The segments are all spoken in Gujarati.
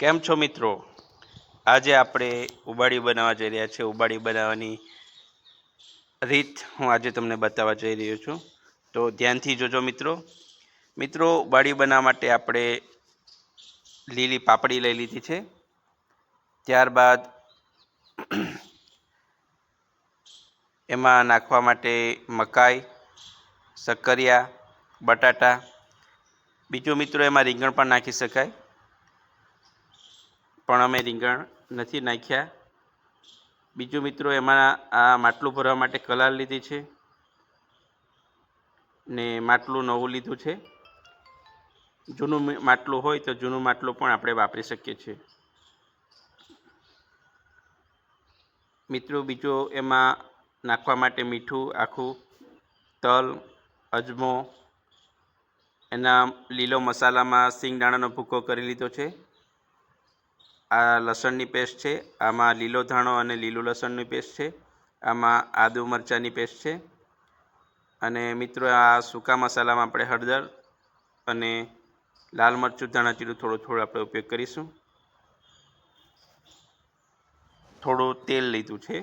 કેમ છો મિત્રો? આજે આપણે ઉબાડી બનાવવા જઈ રહ્યા છીએ. ઉબાડી બનાવવાની રીત હું આજે તમને બતાવવા જઈ રહ્યો છું. તો ધ્યાનથી જોજો મિત્રો. મિત્રો, ઉબાડી બનાવવા માટે આપણે લીલી પાપડી લઈ લીધી છે. ત્યારબાદ એમાં નાખવા માટે મકાઈ શક્કરિયા બટાટા. બીજું મિત્રો, એમાં રીંગણ પણ નાખી શકાય. પણ અમે રીંગણ નથી નાખ્યા. બીજું મિત્રો એમાં આ માટલું ભરવા માટે કલાર લીધી છે ને માટલું નવું લીધું છે. જૂનું માટલું હોય તો જૂનું માટલું પણ આપણે વાપરી શકીએ છીએ. મિત્રો, બીજો એમાં નાખવા માટે મીઠું, આખું, તલ, અજમો, એના લીલો મસાલામાં સિંગદાણાનો ભૂકો કરી લીધો છે. આ લસણની પેસ્ટ છે, આમાં લીલો ધાણો અને લીલું લસણની પેસ્ટ છે, આમાં આદુ મરચાંની પેસ્ટ છે. અને મિત્રો, આ સૂકા મસાલામાં આપણે હળદર અને લાલ મરચું, ધાણા જીરું થોડું થોડું આપણે ઉપયોગ કરીશું. થોડું તેલ લીધું છે.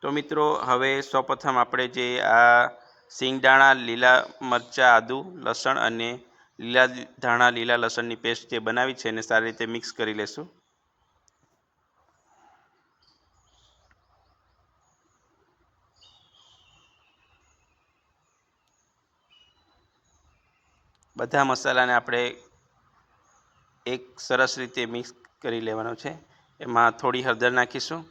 તો મિત્રો, હવે સૌપ્રથમ આપણે જે આ સિંગદાણા, લીલા મરચાં, આદુ, લસણ અને લીલા ધાણા, લીલા લસણની પેસ્ટ જે બનાવી છે એને સારી રીતે મિક્સ કરી લેશું. બધા મસાલાને આપણે એક સરસ રીતે મિક્સ કરી લેવાનો છે. એમાં થોડી હળદર નાખીશું.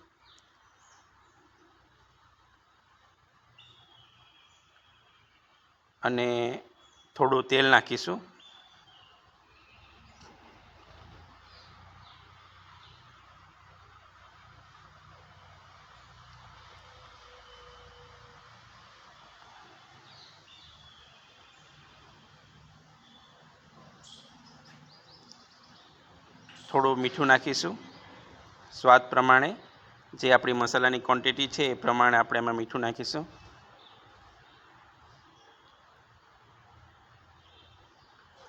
અને થોડું તેલ નાખીશું. થોડું મીઠું નાખીશું. સ્વાદ પ્રમાણે જે આપણી મસાલાની ક્વોન્ટિટી છે એ પ્રમાણે આપણે એમાં મીઠું નાખીશું.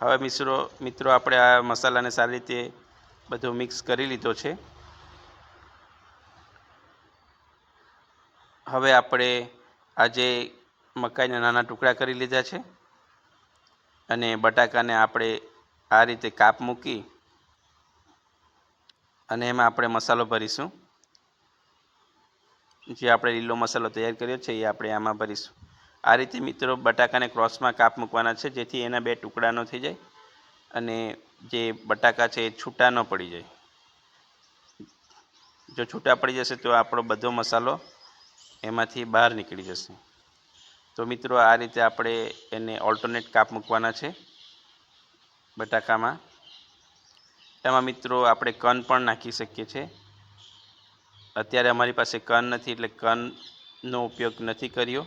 હવે મિત્રો મિત્રો, આપણે આ મસાલાને સારી રીતે બધું મિક્સ કરી લીધો છે. હવે આપણે આજે મકાઈના નાના ટુકડા કરી લીધા છે અને બટાકાને આપણે આ રીતે કાપ મૂકી અને એમાં આપણે મસાલો ભરીશું. જે આપણે લીલો મસાલો તૈયાર કર્યો છે એ આપણે આમાં ભરીશું. આ રીતે મિત્રો બટાકાને ક્રોસમાં કાપ મૂકવાના છે, જેથી એના બે ટુકડા ન થઈ જાય અને જે બટાકા છે એ છૂટા ન પડી જાય. જો છૂટા પડી જશે તો આપણો બધો મસાલો એમાંથી બહાર નીકળી જશે. તો મિત્રો આ રીતે આપણે એને ઓલ્ટરનેટ કાપ મૂકવાના છે બટાકામાં. એમાં મિત્રો આપણે કન પણ નાખી શકીએ છીએ. અત્યારે અમારી પાસે કન નથી એટલે કનનો ઉપયોગ નથી કર્યો.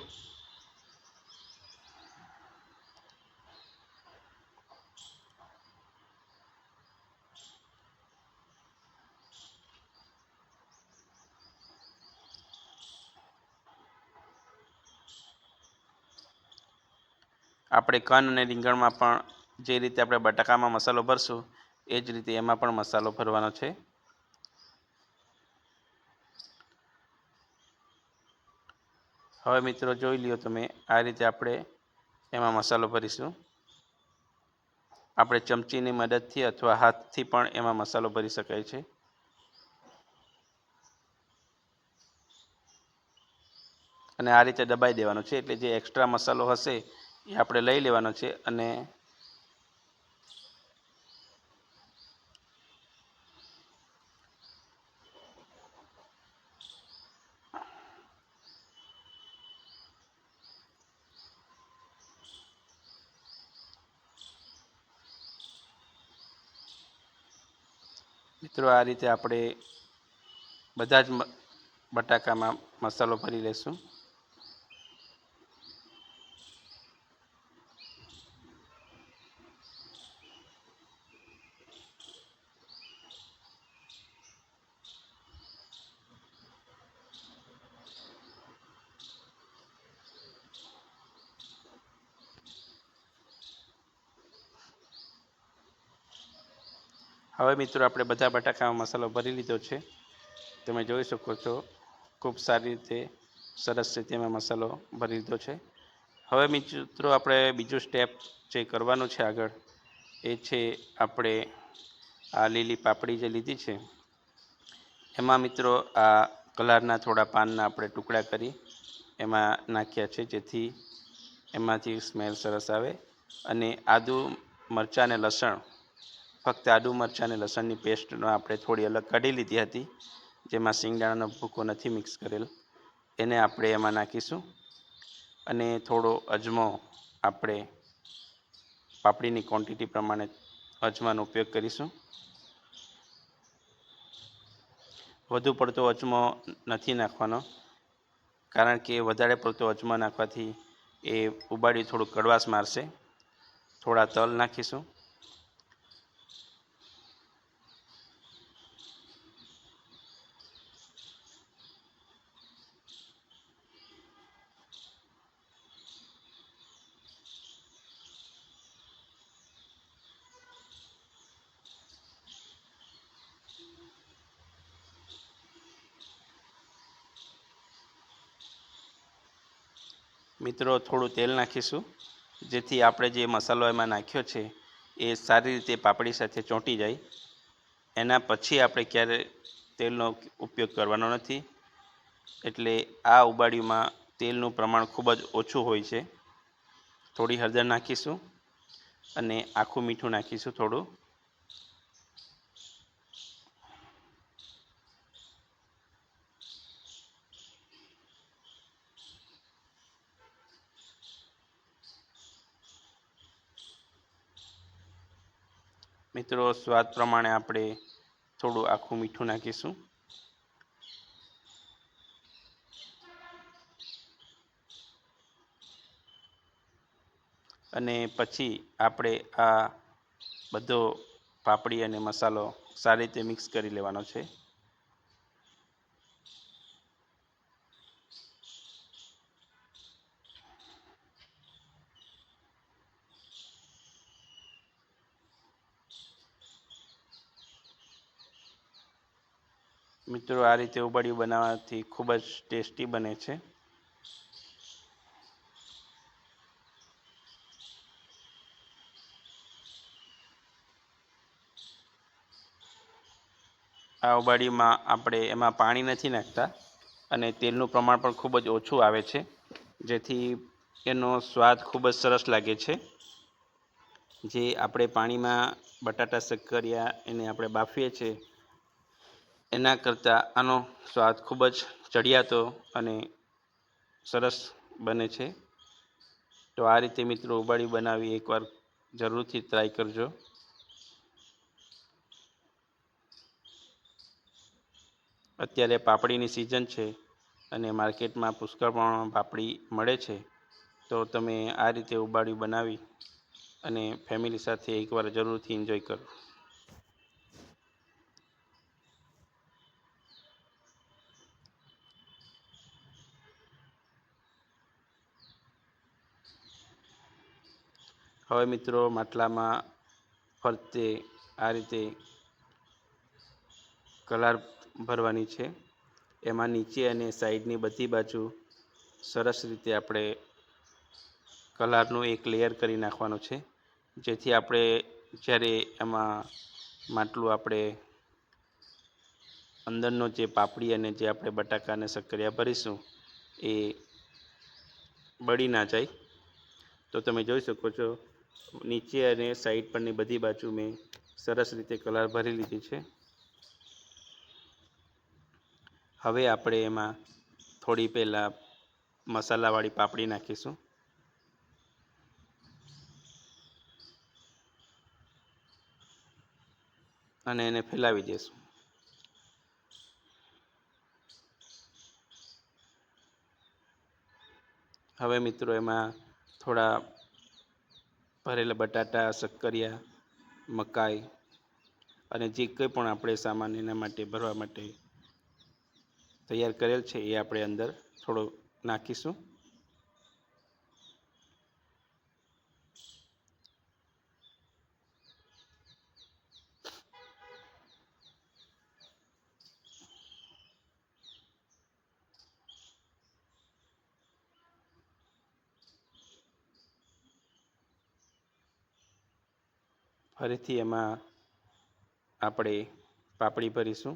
આપણે કન અને રીંગણમાં પણ જે રીતે આપણે બટાકામાં મસાલો ભરશું એ જ રીતે એમાં પણ મસાલો ભરવાનો છે. હવે મિત્રો જોઈ લ્યો તમે, આ રીતે આપણે એમાં મસાલો ભરીશું. આપણે ચમચીની મદદથી અથવા હાથથી પણ એમાં મસાલો ભરી શકાય છે. અને આ રીતે દબાઈ દેવાનો છે, એટલે જે એક્સ્ટ્રા મસાલો હશે એ આપણે લઈ લેવાનો છે અને મિત્રો આ રીતે આપણે બધા જ બટાકામાં મસાલો ભરી લઈશું હવે મિત્રો આપણે બધા બટાકામાં મસાલો ભરી લીધો છે. તમે જોઈ શકો છો, ખૂબ સારી રીતે સરસ રીતે એમાં મસાલો ભરી લીધો છે. હવે મિત્રો આપણે બીજું સ્ટેપ જે કરવાનું છે આગળ, એ છે આપણે આ લીલી પાપડી જે લીધી છે, એમાં મિત્રો આ કલરના થોડા પાનના આપણે ટુકડા કરી એમાં નાખ્યા છે, જેથી એમાંથી સ્મેલ સરસ આવે. અને આદુ મરચાં અને લસણ ફક્ત આદુ મરચાં અને લસણની પેસ્ટનો આપણે થોડી અલગ કાઢી લીધી હતી, જેમાં શિંગદાણાનો ભૂકો નથી મિક્સ કરેલ. એને આપણે એમાં નાખીશું અને થોડો અજમો આપણે પાપડીની ક્વોન્ટિટી પ્રમાણે અજમાનો ઉપયોગ કરીશું. વધુ પડતો અજમો નથી નાખવાનો, કારણ કે વધારે પડતો અજમો નાખવાથી એ ઉબાડી થોડું કડવાશ મારશે. થોડા તલ નાખીશું. મિત્રો, થોડું તેલ નાખીશું, જેથી આપણે જે મસાલો એમાં નાખ્યો છે, એ સારી રીતે પાપડી સાથે ચોંટી જાય. એના પછી આપણે ક્યારે તેલનો ઉપયોગ કરવાનો નથી. એટલે આ ઉબાડીમાં તેલનું પ્રમાણ ખૂબ જ ઓછું હોય છે. થોડી હળદર નાખીશું અને આખું મીઠું નાખીશું થોડું. મિત્રો, સ્વાદ પ્રમાણે આપણે થોડું આખું મીઠું નાખીશું. અને પછી આપણે આ બધો પાપડી અને મસાલો સારી રીતે મિક્સ કરી લેવાનો છે. મિત્રો, આ રીતે ઉબાડિયું બનાવવાથી ખૂબ જ ટેસ્ટી બને છે. આ ઉબાડીમાં આપણે એમાં પાણી નથી નાખતા અને તેલનું પ્રમાણ પણ ખૂબ જ ઓછું આવે છે, જેથી એનો સ્વાદ ખૂબ જ સરસ લાગે છે. જે આપણે પાણીમાં બટાટા, શક્કરિયા એને આપણે બાફીએ છીએ એના કરતાં આનો સ્વાદ ખૂબ જ ચડિયાતો અને સરસ બને છે. તો આ રીતે મિત્રો ઉબાડી બનાવી એકવાર જરૂરથી ટ્રાય કરજો. અત્યારે પાપડીની સિઝન છે અને માર્કેટમાં પુષ્કળ પ્રમાણમાં પાપડી મળે છે. તો તમે આ રીતે ઉબાડી બનાવી અને ફેમિલી સાથે એકવાર જરૂરથી એન્જોય કરો. હવે મિત્રો, માટલામાં ફરતે આ રીતે કલર ભરવાની છે. એમાં નીચે અને સાઈડની બધી બાજુ સરસ રીતે આપણે કલરનું એક લેયર કરી નાખવાનું છે. જેથી આપણે જ્યારે એમાં માટલું આપણે અંદરનો જે પાપડી અને જે આપણે બટાકા અને શક્કરિયા ભરીશું, એ બળી ના જાય. તો તમે જોઈ શકો છો નીચે અને સાઈડ પરની બધી બાજુ મેં સરસ રીતે કલર ભરી લીધી છે. હવે આપણે એમાં થોડી પહેલાં મસાલાવાળી પાપડી નાખીશું. અને એને ફેલાવી દઈશું હવે મિત્રો એમાં થોડા ભરેલા બટાટા શક્કરિયા મકાઈ અને જે કંઈ પણ આપણે સામાન એના માટે ભરવા માટે તૈયાર કરેલ છે એ આપણે અંદર થોડો નાખીશું. ફરીથી એમાં આપણે પાપડી ભરીશું.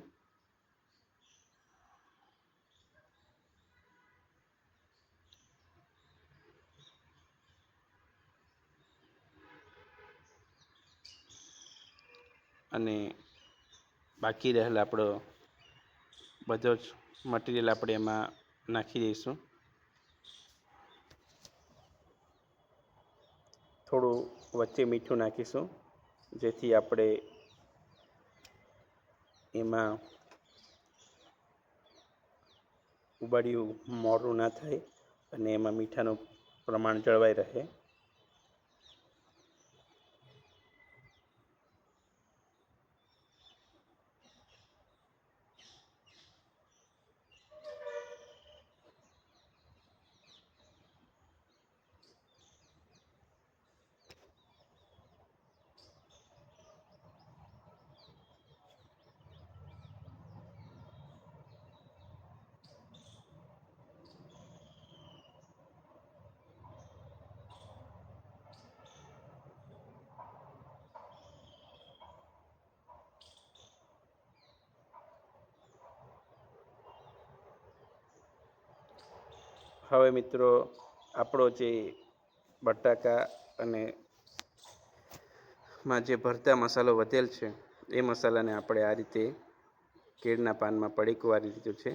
અને બાકી રહેલ આપણો બધો જ મટીરિયલ આપણે એમાં નાખી દઈશું. થોડું વચ્ચે મીઠું નાખીશું. જેથી આપણે એમાં ઉબાડિયું મોરું ના થાય અને એમાં મીઠાનું પ્રમાણ જળવાઈ રહે. હવે મિત્રો, આપણો જે બટાકા અને માં જે ભરતા મસાલો વધેલ છે, એ મસાલાને આપણે આ રીતે કેળના પાનમાં પડીકું વારી દીધું છે.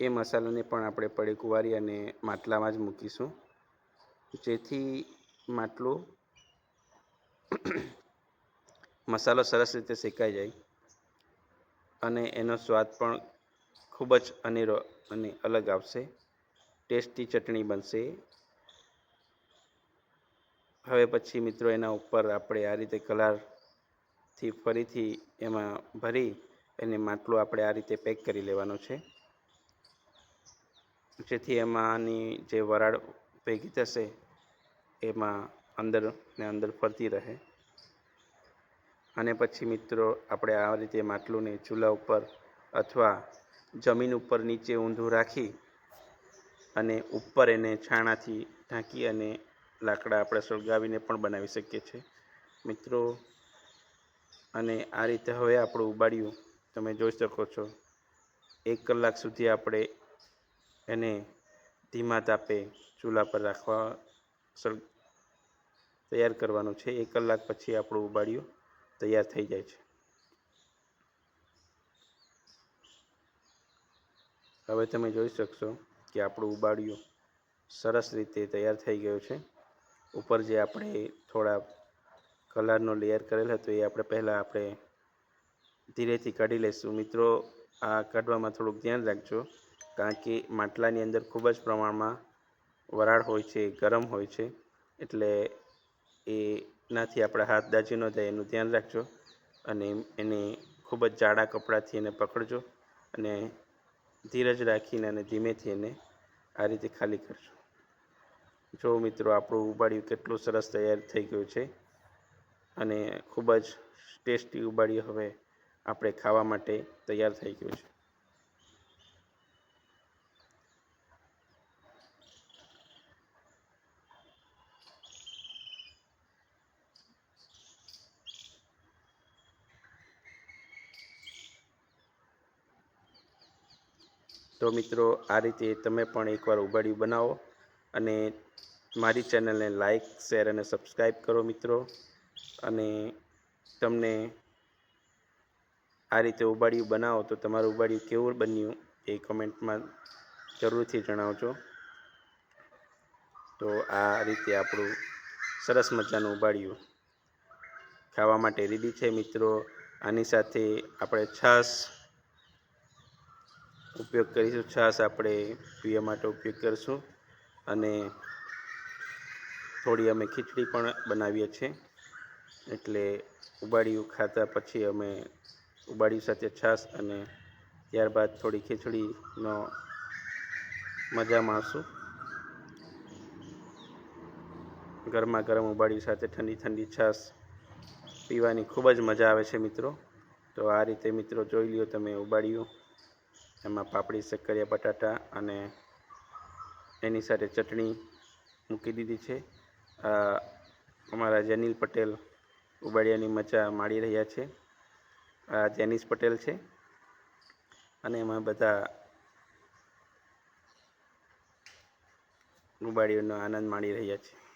એ મસાલાને પણ આપણે પડીકું વારી અને માટલામાં જ મૂકીશું. જેથી માટલું મસાલો સરસ રીતે શેકાઈ જાય અને એનો સ્વાદ પણ ખૂબ જ અનેરો અને અલગ આવશે. ટેસ્ટી ચટણી બનશે. હવે પછી મિત્રો એના ઉપર આપણે આ રીતે કલરથી ફરીથી એમાં ભરી એને માટલું આપણે આ રીતે પેક કરી લેવાનો છે. જેથી એમાંની જે વરાળ ભેગી થશે એમાં અંદર ને અંદર ફરતી રહે. અને પછી મિત્રો આપણે આ રીતે માટલુંને ચૂલા ઉપર અથવા જમીન ઉપર નીચે ઊંધું રાખી અને ઉપર એને છાણાથી ઢાંકી અને લાકડા આપણે સળગાવીને પણ બનાવી શકીએ છીએ. મિત્રો, અને આ રીતે હવે આપણું ઉબાડ્યું તમે જોઈ શકો છો. એક કલાક સુધી આપણે એને ધીમા તાપે ચૂલા પર રાખવા સળ, તૈયાર કરવાનું છે. એક કલાક પછી આપણું ઉબાડ્યું તૈયાર થઈ જાય છે. હવે તમે જોઈ શકશો કે આપણું ઉબાડિયું સરસ રીતે તૈયાર થઈ ગયું છે. ઉપર જે આપણે થોડા કલરનો લેયર કરેલ હતો એ આપણે પહેલાં આપણે ધીરેથી કાઢી લઈશું મિત્રો, આ કાઢવામાં થોડુંક ધ્યાન રાખજો, કારણ કે માટલાની અંદર ખૂબ જ પ્રમાણમાં વરાળ હોય છે, ગરમ હોય છે, એટલે એનાથી આપણા હાથ દાજી ન થાય એનું ધ્યાન રાખજો અને એને ખૂબ જ જાડા કપડાથી એને પકડજો અને ધીરજ રાખીને અને ધીમેથી એને આ રીતે ખાલી કરજો. જો મિત્રો, આપણું ઉબાડિયું કેટલું સરસ તૈયાર થઈ ગયું છે અને ખૂબ જ ટેસ્ટી ઉબાડિયું હવે આપણે ખાવા માટે તૈયાર થઈ ગયું છે. તો મિત્રો, આ રીતે તમે પણ એકવાર ઉબાડિયું બનાવો અને મારી ચેનલને લાઇક શેર અને સબસ્ક્રાઈબ કરો મિત્રો. અને તમને આ રીતે ઉબાડિયું બનાવો તો તમારું ઉબાડિયું કેવું બન્યું એ કમેન્ટમાં જરૂરથી જણાવજો. તો આ રીતે આપણું સરસ મજાનું ઉબાડિયું ખાવા માટે રેડી છે મિત્રો. આની સાથે આપણે છાશ ઉપયોગ કરીશું. છાશ આપણે પીવા માટે ઉપયોગ કરીશું. અને થોડી અમે ખીચડી પણ બનાવીએ છીએ. એટલે ઉબાડિયું ખાતા પછી અમે ઉબાડિયું સાથે છાશ અને ત્યારબાદ થોડી ખીચડીનો મજા માણશું. ગરમા ગરમ ઉબાડિયું સાથે ઠંડી ઠંડી છાશ પીવાની ખૂબ જ મજા આવે છે મિત્રો. તો આ રીતે મિત્રો જોઈ લ્યો તમે ઉબાડિયું એમાં પાપડી, શક્કરિયા, બટાટા અને એની સાથે ચટણી મૂકી દીધી છે. અમારા જેનિલ પટેલ ઉબાડિયાની મજા માણી રહ્યા છે. આ જેનિસ પટેલ છે. અને એમાં બધા ઉબાડિયાનો આનંદ માણી રહ્યા છે.